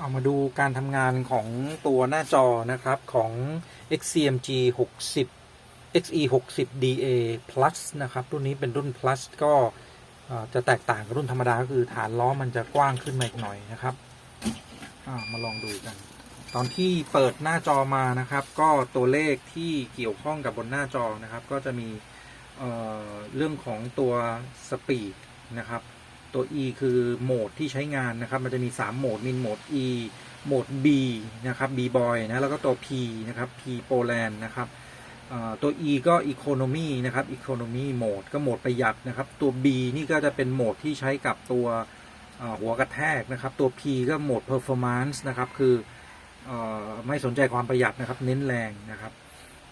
เอามาดูการทำงานของตัวหน้าจอนะครับของ XCMG 60 XE 60 DA Plus นะครับ รุ่นนี้เป็นรุ่น Plus ก็จะแตกต่างกับรุ่นธรรมดาก็คือฐานล้อมันจะกว้างขึ้นมาอีกหน่อยนะครับามาลองดูกัน ตอนที่เปิดหน้าจอมานะครับ ก็ตัวเลขที่เกี่ยวข้องกับบนหน้าจอนะครับ ก็จะมีเเรื่องของตัวสปีดนะครับ ตัว E คือโหมดที่ใช้งานนะครับ มันจะมี 3 โหมด มีโหมด E โหมด B นะครับ B boy นะ แล้วก็ตัว P นะครับ P Poland นะครับตัว E ก็ Economy นะครับ Economy โหมดก็โหมดประหยัดนะครับ ตัว B นี่ก็จะเป็นโหมดที่ใช้กับตัวหัวกระแทกนะครับ ตัว P ก็โหมด Performance นะครับ คืออไม่สนใจความประหยัดนะครับ เน้นแรงนะครับ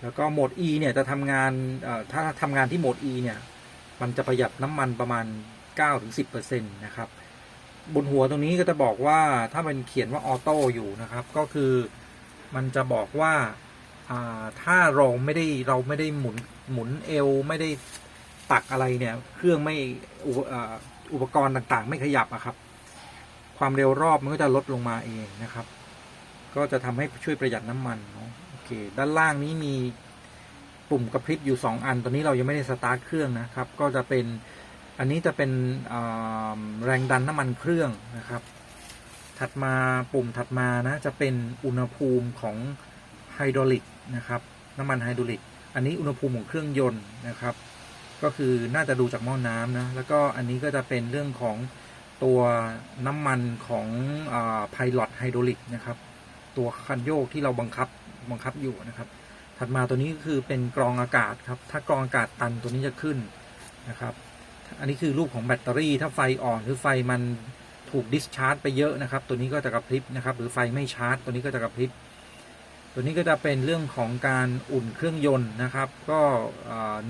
แล้วก็โหมด E เนี่ยจะทำงานถ้าทำงานที่โหมด E เนี่ย มันจะประหยัดน้ำมันประมาณ 9-10%นะครับบนหัวตรงนี้ก็จะบอกว่าถ้าเป็นเขียนว่าออโต้อยู่นะครับ ก็คือมันจะบอกว่าาถ้าเราไม่ได้เราไม่ได้หมุนหมุนเอวไม่ได้ตักอะไรเนี่ย เครื่องไม่อุปอ่าอุปกรณ์ต่างๆ ไม่ขยับอะครับ ความเร็วรอบมันก็จะลดลงมาเองนะครับ ก็จะทำให้ช่วยประหยัดน้ำมันเนาะโอเค ด้านล่างนี้มีปุ่มกระพริบอยู่ 2 อัน ตอนนี้เรายังไม่ได้สตาร์ทเครื่องนะครับ ก็จะเป็น อันนี้จะเป็นแรงดันน้ำมันเครื่องนะครับ ถัดมาปุ่มถัดมานะจะเป็นอุณหภูมิของไฮดรอลิกนะครับน้ำมันไฮดรอลิก อันนี้อุณหภูมิของเครื่องยนต์นะครับ ก็คือน่าจะดูจากหม้อน้ำนะ แล้วก็อันนี้ก็จะเป็นเรื่องของตัวน้ำมันของไพลอตไฮดรอลิกนะครับ ตัวคันโยกที่เราบังคับบังคับอยู่นะครับ ถัดมาตัวนี้ก็คือเป็นกรองอากาศครับ ถ้ากรองอากาศตันตัวนี้จะขึ้นนะครับ อันนี้คือรูปของแบตเตอรี่ถ้าไฟอ่อนหรือไฟมันถูกดิสชาร์จไปเยอะนะครับ ตัวนี้ก็จะกระพริบนะครับ หรือไฟไม่ชาร์จ ตัวนี้ก็จะกระพริบ ตัวนี้ก็จะเป็นเรื่องของการอุ่นเครื่องยนต์นะครับ ก็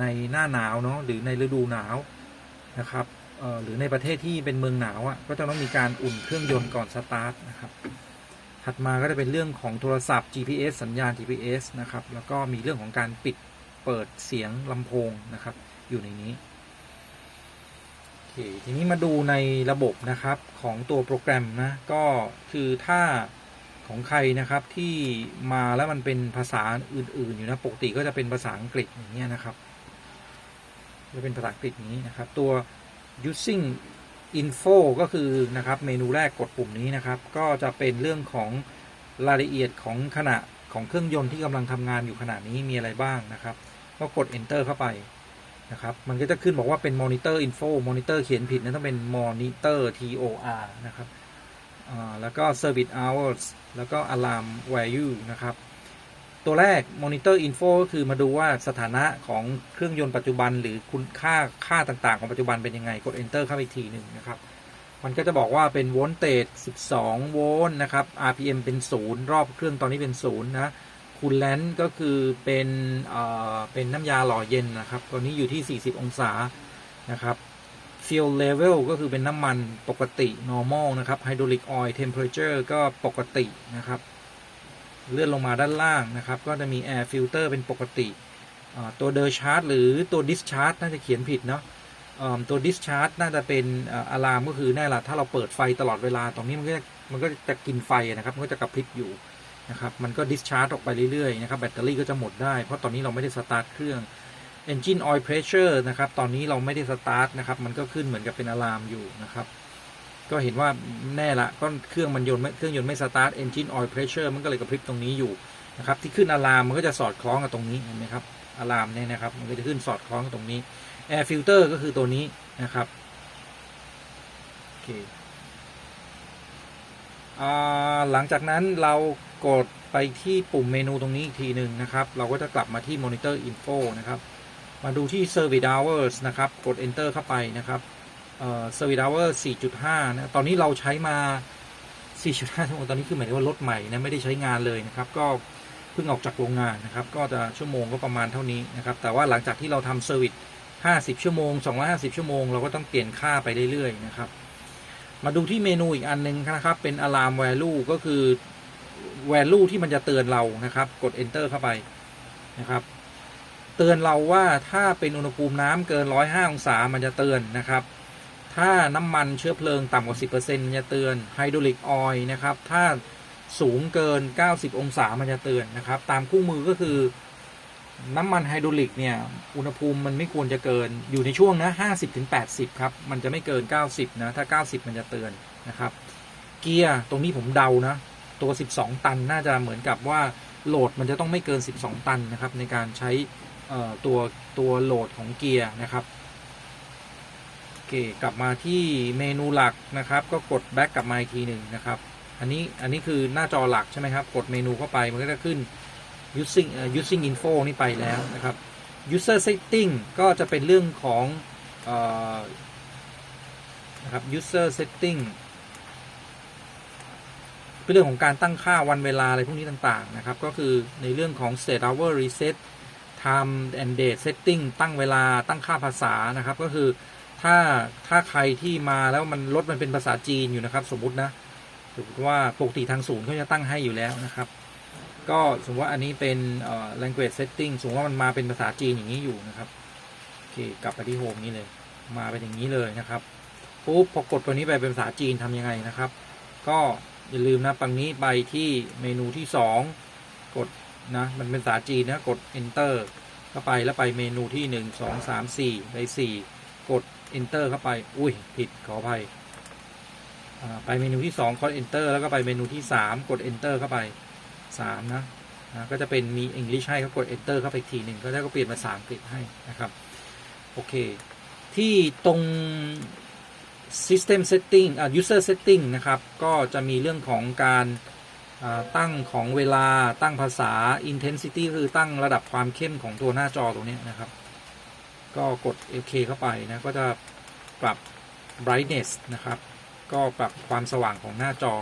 ในหน้าหนาวเนาะหรือในฤดูหนาวนะครับหรือในประเทศที่เป็นเมืองหนาวอะ่ะก็จะต้องมีการอุ่นเครื่องยนต์ก่อนสตาร์ทนะครับ ถัดมาก็จะเป็นเรื่องของโทรศัพท์ GPS สัญญาณ GPS นะครับ แล้วก็มีเรื่องของการปิดเปิดเสียงลำโพงนะครับ อยู่ในนี้ เค ทีนี้มาดูในระบบนะครับของตัวโปรแกรมนะก็คือถ้าของใครนะครับที่มาแล้วมันเป็นภาษาอื่น ๆ อยู่นะปกติก็จะเป็นภาษาอังกฤษอย่างเงี้ยนะครับจะเป็นภาษาอังกฤษนี้นะครับ ตัว using info ก็คือนะครับเมนูแรกกดปุ่มนี้นะครับ ก็จะเป็นเรื่องของรายละเอียดของขณะของเครื่องยนต์ที่กำลังทำงานอยู่ขณะนี้มีอะไรบ้างนะครับ ก็กด enter เข้าไป นะครับ มันก็จะขึ้นบอกว่าเป็น monitor info monitor เขียนผิดนะต้องเป็น monitor tor นะครับแล้วก็ service hours แล้วก็ alarm value นะครับ ตัวแรก monitor info ก็คือมาดูว่าสถานะของเครื่องยนต์ปัจจุบัน หรือคุณค่าค่าต่างๆ ของปัจจุบันเป็นยังไง กด enter เข้าไปอีกทีหนึ่งนะครับ มันก็จะบอกว่าเป็นโวลต์เตจ12 โวลต์นะครับ RPM เป็น 0 รอบเครื่องตอนนี้เป็น 0 นะ คูลแลนต์ก็คือเป็นเอ่อเป็นน้ำยาหล่อเย็นนะครับ ตอนนี้อยู่ที่ 40 องศานะครับ fuel level ก็คือเป็นน้ำมันปกติ normal นะครับ hydraulic oil temperature ก็ปกตินะครับ เลื่อนลงมาด้านล่างนะครับ ก็จะมี air filter เป็นปกติตัว discharge หรือตัว discharge น่าจะเขียนผิดเนาะตัว discharge น่าจะเป็นอะลามก็คือแน่ละถ้าเราเปิดไฟตลอดเวลาตรงนี้มันก็มันก็จะกินไฟนะครับ มันก็จะกระพริบอยู่ นะครับมันก็ discharge ออกไปเรื่อยๆนะครับแบตเตอรี่ก็จะหมดได้ เพราะตอนนี้เราไม่ได้สตาร์ทเครื่อง engine oil pressure นะครับตอนนี้เราไม่ได้สตาร์ทนะครับมันก็ขึ้นเหมือนกับเป็นอะลามอยู่นะครับก็เห็นว่าแน่ละก็เครื่องมันยนต์เครื่องยนต์ไม่สตาร์ท engine oil pressure มันก็เลยกระพริบตรงนี้อยู่นะครับที่ขึ้นอะลามมันก็จะสอดคล้องกับตรงนี้เห็นไหมครับอะลามเนี่ยนะครับมันก็จะขึ้นสอดคล้องกับตรงนี้ air filter ก็คือตัวนี้นะครับโอเคอหลังจากนั้นเรา กดไปที่ปุ่มเมนูตรงนี้อีกทีหนึ่งนะครับ เราก็จะกลับมาที่ monitor info นะครับ มาดูที่ service hours นะครับ กด enter เข้าไปนะครับเอ่อ service hours 4.5 นะ ตอนนี้เราใช้มา 4.5ชั่วโมงตอนนี้คือหมายถึงว่ารถใหม่นะไม่ได้ใช้งานเลยนะครับ ก็เพิ่งออกจากโรงงานนะครับ ก็จะชั่วโมงก็ประมาณเท่านี้นะครับ แต่ว่าหลังจากที่เราทำเซอร์วิส50 ชั่วโมง 250 ชั่วโมง เราก็ต้องเปลี่ยนค่าไปเรื่อยๆนะครับ มาดูที่เมนูอีกอันหนึงนะครับ เป็น alarm value ก็คือ value ที่มันจะเตือนเรานะครับ กด enter เข้าไปนะครับ เตือนเราว่าถ้าเป็นอุณหภูมิน้ำเกิน 105 องศา มันจะเตือนนะครับ ถ้าน้ำมันเชื้อเพลิงต่ำกว่า 10%มันจะเตือนไฮดรอลิกออยล์นะครับ ถ้าสูงเกิน 90 องศา มันจะเตือนนะครับ ตามคู่มือก็คือน้ำมันไฮดรอลิกเนี่ย อุณหภูมิมันไม่ควรจะเกินอยู่ในช่วงนะ50ถึง80 ครับ มันจะไม่เกิน 90 นะ ถ้า 90 มันจะเตือนนะครับ เกียร์ตรงนี้ผมเดานะ ตัว 12 ตันน่าจะเหมือนกับว่าโหลดมันจะต้องไม่เกิน 12 ตันนะครับ ในการใช้ตัวตัวโหลดของเกียร์นะครับโอเคกลับมาที่เมนูหลักนะครับ ก็กด back กลับมาอีกทีหนึ่งนะครับอันนี้อันนี้คือหน้าจอหลักใช่ไหมครับ กดเมนูเข้าไปมันก็จะขึ้น using using info นี่ไปแล้วนะครับ user setting ก็จะเป็นเรื่องของอนะครับ user setting เรื่องของการตั้งค่าวันเวลาอะไรพวกนี้ต่างๆนะครับ ก็คือในเรื่องของ state hour reset time and date setting ตั้งเวลาตั้งค่าภาษานะครับ ก็คือถ้าถ้าใครที่มาแล้วมันรถมันเป็นภาษาจีนอยู่นะครับ สมมตินะสมมติว่าปกติทางศูนย์เขาจะตั้งให้อยู่แล้วนะครับ ก็สมมติว่าอันนี้เป็นเอ่อ language setting สมมติว่ามันมาเป็นภาษาจีนอย่างนี้อยู่นะครับโอเคกลับไปที่โฮมนี้เลย มาเป็นอย่างนี้เลยนะครับปุ๊บพอกดตัวนี้ไปเป็นภาษาจีนทำยังไงนะครับ ก็ อย่าลืมนะปังนี้ไปที่เมนูที่ 2 กดนะ มันเป็นภาษาจีนนะ กด enter เข้าไปแล้วไปเมนูที่ 1 2 3 4ไป4กด enter เข้าไป อุ้ย ผิดขออภัยไปเมนูที่ 2 กด enter แล้วก็ไปเมนูที่ 3 กด enter เข้าไป 3 นะนะก็จะเป็นมี English ให้เขากด enter เข้าไปอีกทีหนึ่งก็ได้ก็เปลี่ยนภาษาอังกฤษให้นะครับ โอเค ที่ตรง system setting อ่า user setting นะครับ ก็จะมีเรื่องของการตั้งของเวลาตั้งภาษา intensity คือตั้งระดับความเข้มของตัวหน้าจอตรงนี้นะครับ ก็กด OK เข้าไปนะ ก็จะปรับ brightness นะครับ ก็ปรับความสว่างของหน้าจอ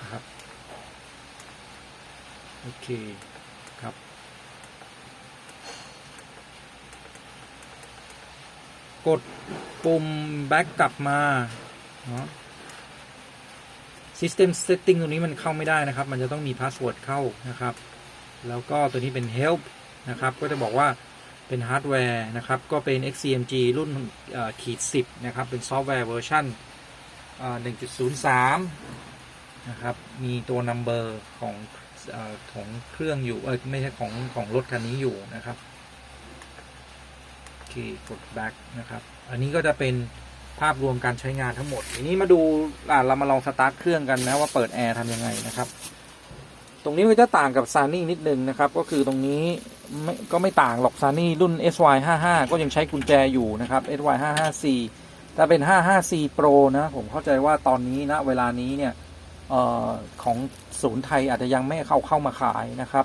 นะครับ โอเค ครับ กดปุ่ม back กลับมาเนาะ system setting ตรงนี้มันเข้าไม่ได้นะครับ มันจะต้องมี password เข้านะครับ แล้วก็ตัวนี้เป็น help นะครับ ก็จะบอกว่าเป็นฮาร์ดแวร์นะครับ ก็เป็น XCMG รุ่นขีด10 นะครับ เป็นซอฟต์แวร์เวอร์ชัน1.03 นะครับ มีตัว number ของอของเครื่องอยู่ เออไม่ใช่ของของรถคันนี้อยู่นะครับ เคกด back นะครับ อันนี้ก็จะเป็นภาพรวมการใช้งานทั้งหมดทีนี้มาดูเรามาลองสตาร์ทเครื่องกันนะว่าเปิดแอร์ทำยังไงนะครับ ตรงนี้ก็จะต่างกับซานี่นิดนึงนะครับ ก็คือตรงนี้ไม่ก็ไม่ต่างหรอกซานี่รุ่น SY55 ก็ยังใช้กุญแจอยู่นะครับ SY55C ถ้าเป็น 55C Pro นะ ผมเข้าใจว่าตอนนี้นะเวลานี้เนี่ยออของศูนย์ไทยอาจจะยังไม่เข้าเข้ามาขายนะครับ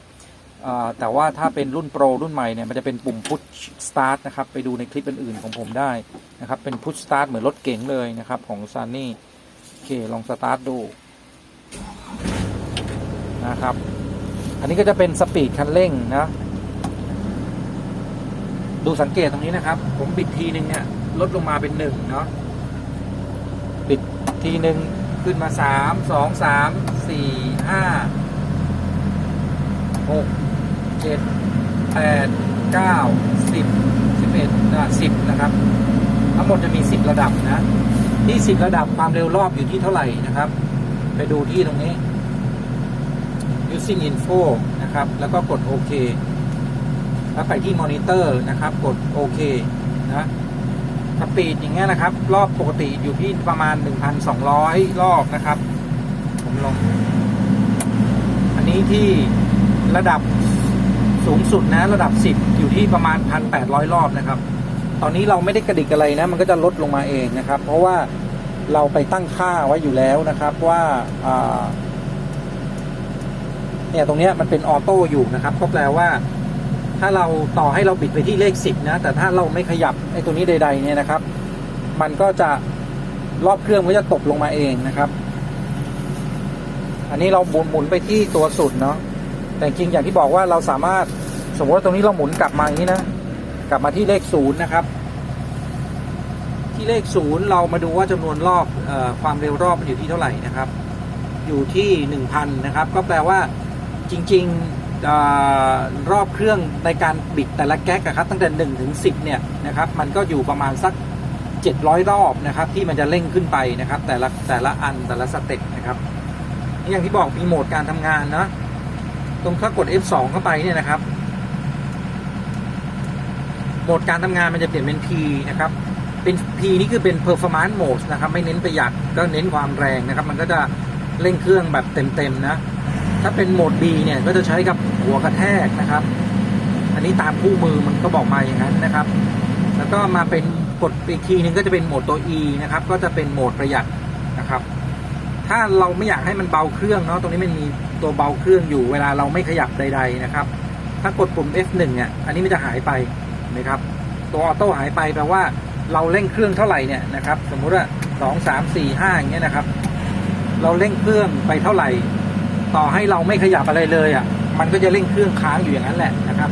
แต่ว่าถ้าเป็นรุ่นโปรรุ่นใหม่เนี่ยมันจะเป็นปุ่ม push start นะครับ ไปดูในคลิปอื่นๆของผมได้นะครับ เป็น push start เหมือนรถเก๋งเลยนะครับของ Sunny โอเคลองสตาร์ทดูนะครับ อันนี้ก็จะเป็นสปีดคันเร่งนะ ดูสังเกตตรงนี้นะครับ ผมบิดทีหนึ่งเนี่ยลดลงมาเป็นหนึ่งเนาะบิดทีหนึ่งขึ้นมาสามสองสามสี่ห้าหก เจ็ดแปดเก้าสิบสิบเอ็ดนะสิบนะครับ ทั้งหมดจะมีสิบระดับนะ ที่สิบระดับความเร็วรอบอยู่ที่เท่าไหร่นะครับ ไปดูที่ตรงนี้ using info นะครับ แล้วก็กดโอเคแล้วไปที่มอนิเตอร์นะครับ กดโอเคนะสปีดอย่างเงี้ยนะครับ รอบปกติอยู่ที่ประมาณ 1,200 รอบนะครับ ผมลง อันนี้ที่ระดับ สูงสุดนะระดับ 10 อยู่ที่ประมาณ 1,800 รอบนะครับ ตอนนี้เราไม่ได้กระดิกอะไรนะ มันก็จะลดลงมาเองนะครับ เพราะว่าเราไปตั้งค่าไว้อยู่แล้วนะครับว่าเนี่ยตรงนี้มันเป็นออโต้อยู่นะครับ ก็แปลว่า ถ้าเราต่อให้เราบิดไปที่เลขสิบนะ แต่ถ้าเราไม่ขยับไอ้ตัวนี้ใด ๆ เนี่ยนะครับ มันก็จะรอบเครื่องก็จะตกลงมาเองนะครับ อันนี้เราหมุนไปที่ตัวสุดเนาะ แต่จริงอย่างที่บอกว่าเราสามารถสมมติว่าตรงนี้เราหมุนกลับมาอย่างนี้นะ กลับมาที่เลขศูนย์นะครับ ที่เลขศูนย์เรามาดูว่าจำนวนรอบออความเร็วรอบมันอยู่ที่เท่าไหร่นะครับ อยู่ที่หนึ่งพันนะครับ ก็แปลว่าจริงๆรอบเครื่องในการบิดแต่ละแก๊กอะครับตั้งแต่1ถึง10เนี่ยนะครับ มันก็อยู่ประมาณสัก700รอบนะครับ ที่มันจะเร่งขึ้นไปนะครับ แต่ละแต่ละอันแต่ละสเต็ปนะครับอย่างที่บอกมีโหมดการทำงานนะ ตรงถ้ากด F2 เข้าไปเนี่ยนะครับโหมดการทำงานมันจะเปลี่ยนเป็น P นะครับ เป็น P นี่คือเป็น performance mode นะครับ ไม่เน้นประหยัดก็เน้นความแรงนะครับ มันก็จะเร่งเครื่องแบบเต็มๆนะ ถ้าเป็นโหมด B เนี่ยก็จะใช้กับหัวกระแทกนะครับ อันนี้ตามคู่มือมันก็บอกมาอย่างนั้นนะครับ แล้วก็มาเป็นกดอีกทีนึงก็จะเป็นโหมดตัว E นะครับ ก็จะเป็นโหมดประหยัดนะครับ ถ้าเราไม่อยากให้มันเบาเครื่องเนาะตรงนี้มันมีตัวเบาเครื่องอยู่เวลาเราไม่ขยับใด ๆนะครับ ถ้ากดปุ่ม F1 เนี่ยอันนี้มันจะหายไปนะครับตัวออโต้หายไปแปลว่าเราเร่งเครื่องเท่าไหร่เนี่ยนะครับ สมมุติว่าสองสามสี่ห้าอย่างเงี้ยนะครับ เราเร่งเครื่องไปเท่าไหร่ ต่อให้เราไม่ขยับอะไรเลยอะ มันก็จะเร่งเครื่องค้างอยู่อย่างนั้นแหละนะครับ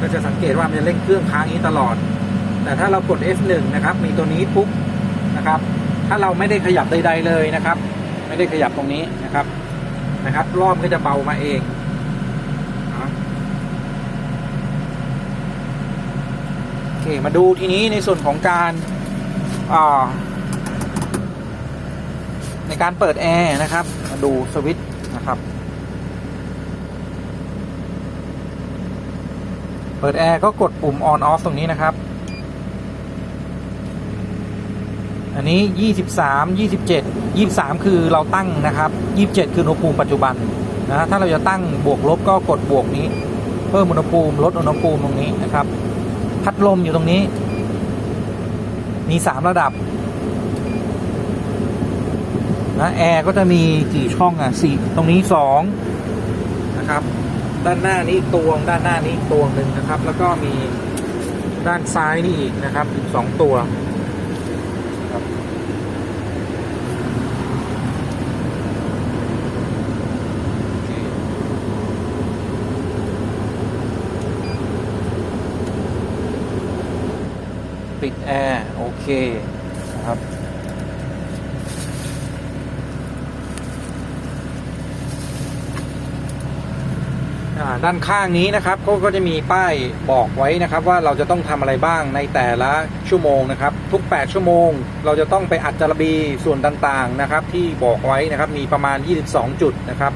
ก็จะสังเกตว่ามันจะเร่งเครื่องค้างอย่างนี้ตลอด แต่ถ้าเรากด F1 นะครับ มีตัวนี้ปุ๊บ นะครับ ถ้าเราไม่ได้ขยับใด ๆ เลยนะครับ ไม่ได้ขยับตรงนี้นะครับนะครับ รอบก็จะเบามาเองโอเคมาดูทีนี้ในส่วนของการในการเปิดแอร์นะครับ มาดูสวิตช์นะครับ เปิดแอร์ก็กดปุ่ม on off ตรงนี้นะครับ อันนี้ 23 27 23 คือเราตั้งนะครับ 27 คืออุณหภูมิปัจจุบันนะถ้าเราจะตั้งบวกลบก็กดบวกนี้ เพิ่มอุณหภูมิลดอุณหภูมิตรงนี้นะครับ พัดลมอยู่ตรงนี้ มี 3 ระดับนะแอร์ก็จะมีกี่ช่องอะสี่ตรงนี้สองนะครับ ด้านหน้านี้ตวงด้านหน้านี้ตวงหนึ่งนะครับ แล้วก็มีด้านซ้ายนี่อีกนะครับอีกสองตัวครับโอเค ปิดแอร์ โอเคนะครับด้านข้างนี้นะครับก็ก็จะมีป้ายบอกไว้นะครับว่าเราจะต้องทำอะไรบ้างในแต่ละชั่วโมงนะครับ ทุก 8 ชั่วโมง เราจะต้องไปอัดจารบีส่วนต่างๆนะครับ ที่บอกไว้นะครับมีประมาณ 22 จุดนะครับ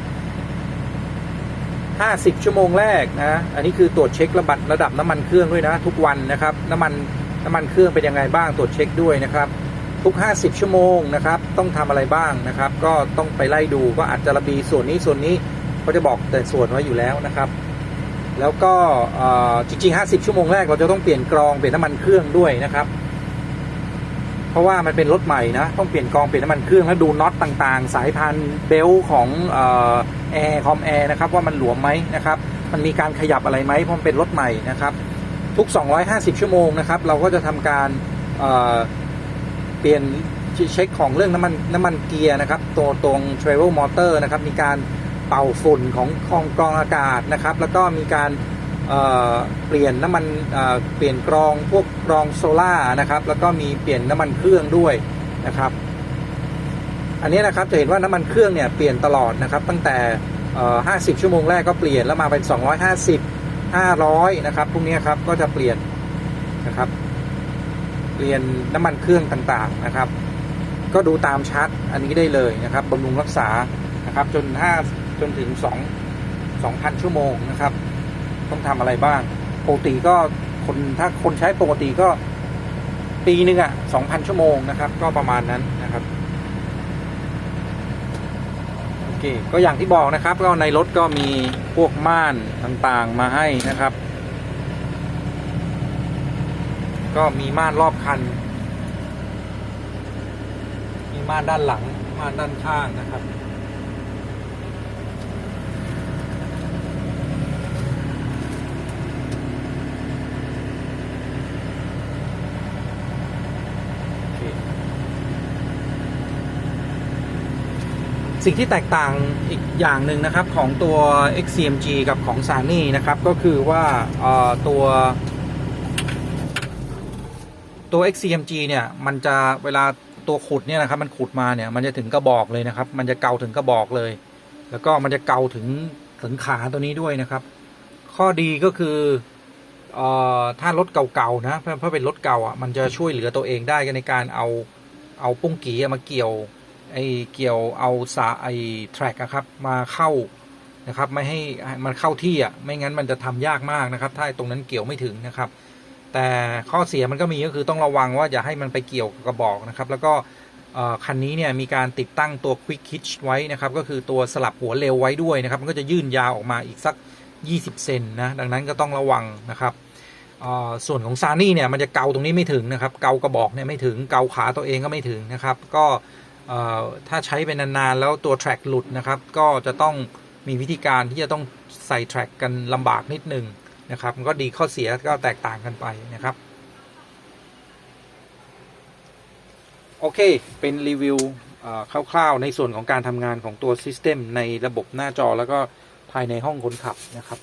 50 ชั่วโมงแรกนะอันนี้คือตรวจเช็คระดับระดับน้ำมันเครื่องด้วยนะ ทุกวันนะครับ น้ำมัน น้ำมันเครื่องเป็นยังไงบ้างตรวจเช็คด้วยนะครับ ทุก 50 ชั่วโมงนะครับ ต้องทำอะไรบ้างนะครับ ก็ต้องไปไล่ดูก็อัดจาระบีส่วนนี้ส่วนนี้เขาจะบอกแต่ส่วนไว้อยู่แล้วนะครับ แล้วก็จริงๆ 50 ชั่วโมงแรกเราจะต้องเปลี่ยนกรองเปลี่ยนน้ำมันเครื่องด้วยนะครับเพราะว่ามันเป็นรถใหม่นะต้องเปลี่ยนกรองเปลี่ยนน้ำมันเครื่องแล้วดูน็อตต่างๆ สายพันเบลของแอร์คอมแอร์นะครับว่ามันหลวมไหมนะครับ มันมีการขยับอะไรไหมเพราะมันเป็นรถใหม่นะครับ ทุก 250 ชั่วโมงนะครับ เราก็จะทำการเเปลี่ยนเช็คของเรื่องน้ำมันน้ำมันเกียร์นะครับ ตัวตรง travel motor นะครับ มีการเป่าฝุ่นของของกรองอากาศนะครับ แล้วก็มีการเเปลี่ยนน้ำมันเเปลี่ยนกรองพวกกรองโซล่านะครับ แล้วก็มีเปลี่ยนน้ำมันเครื่องด้วยนะครับ อันนี้นะครับจะเห็นว่าน้ำมันเครื่องเนี่ยเปลี่ยนตลอดนะครับ ตั้งแต่ 50 ชั่วโมงแรกก็เปลี่ยนแล้วมาเป็น 250 500 นะครับพวกนี้ครับก็จะเปลี่ยนนะครับ เปลี่ยนน้ำมันเครื่องต่างๆนะครับ ก็ดูตามชาร์ตอันนี้ได้เลยนะครับบำรุงรักษานะครับจน 5 จนถึง 2 2,000 ชั่วโมงนะครับ ต้องทำอะไรบ้างปกติก็คนถ้าคนใช้ปกติก็ปีหนึ่งอะ 2,000 ชั่วโมงนะครับ ก็ประมาณนั้นนะครับ โอ เคก็อย่างที่บอกนะครับ ก็ในรถก็มีพวกม่านต่างๆมาให้นะครับ ก็มีม่านรอบคัน มีม่านด้านหลังม่านด้านข้างนะครับ สิ่งที่แตกต่างอีกอย่างหนึ่งนะครับของตัว XCMG กับของ s a n y นะครับก็คือว่าเอ่อตัวตัว XCMG เนี่ยมันจะเวลาตัวขุดเนี่ยนะครับมันขุดมาเนี่ยมันจะถึงกระบอกเลยนะครับ มันจะเกาถึงกระบอกเลย แล้วก็มันจะเกาถึงถึงขาตัวนี้ด้วยนะครับ ข้อดีก็คือเอ่อถ้ารถเก่าๆนะเพราะเป็นรถเก่าอะมันจะช่วยเหลือตัวเองได้ในการเอาเอาปุ้งกีมาเกี่ยว ไอเกี่ยวเอาสาไอแทร็กอะครับมาเข้านะครับไม่ให้มันเข้าที่อะไม่งั้นมันจะทำยากมากนะครับ ถ้าตรงนั้นเกี่ยวไม่ถึงนะครับ แต่ข้อเสียมันก็มีก็คือต้องระวังว่าอย่าให้มันไปเกี่ยวกระบอกนะครับ แล้วก็คันนี้เนี่ยมีการติดตั้งตัว Quick Hitch ไว้นะครับ ก็คือตัวสลับหัวเร็วไว้ด้วยนะครับ มันก็จะยื่นยาวออกมาอีกสัก 20 เซนนะ ดังนั้นก็ต้องระวังนะครับส่วนของซานี่เนี่ยมันจะเกาตรงนี้ไม่ถึงนะครับ เกากระบอกเนี่ยไม่ถึง เกาขาตัวเองก็ไม่ถึงนะครับ ก็ ถ้าใช้ไปนานๆ แล้วตัวแทร็กหลุดนะครับ ก็จะต้องมีวิธีการที่จะต้องใส่แทร็กกันลำบากนิดนึงนะครับ มันก็ดีข้อเสียก็แตกต่างกันไปนะครับ โอเค เป็นรีวิวคร่าวๆ ในส่วนของการทำงานของตัวซิสเต็มในระบบหน้าจอแล้วก็ภายในห้องคนขับนะครับ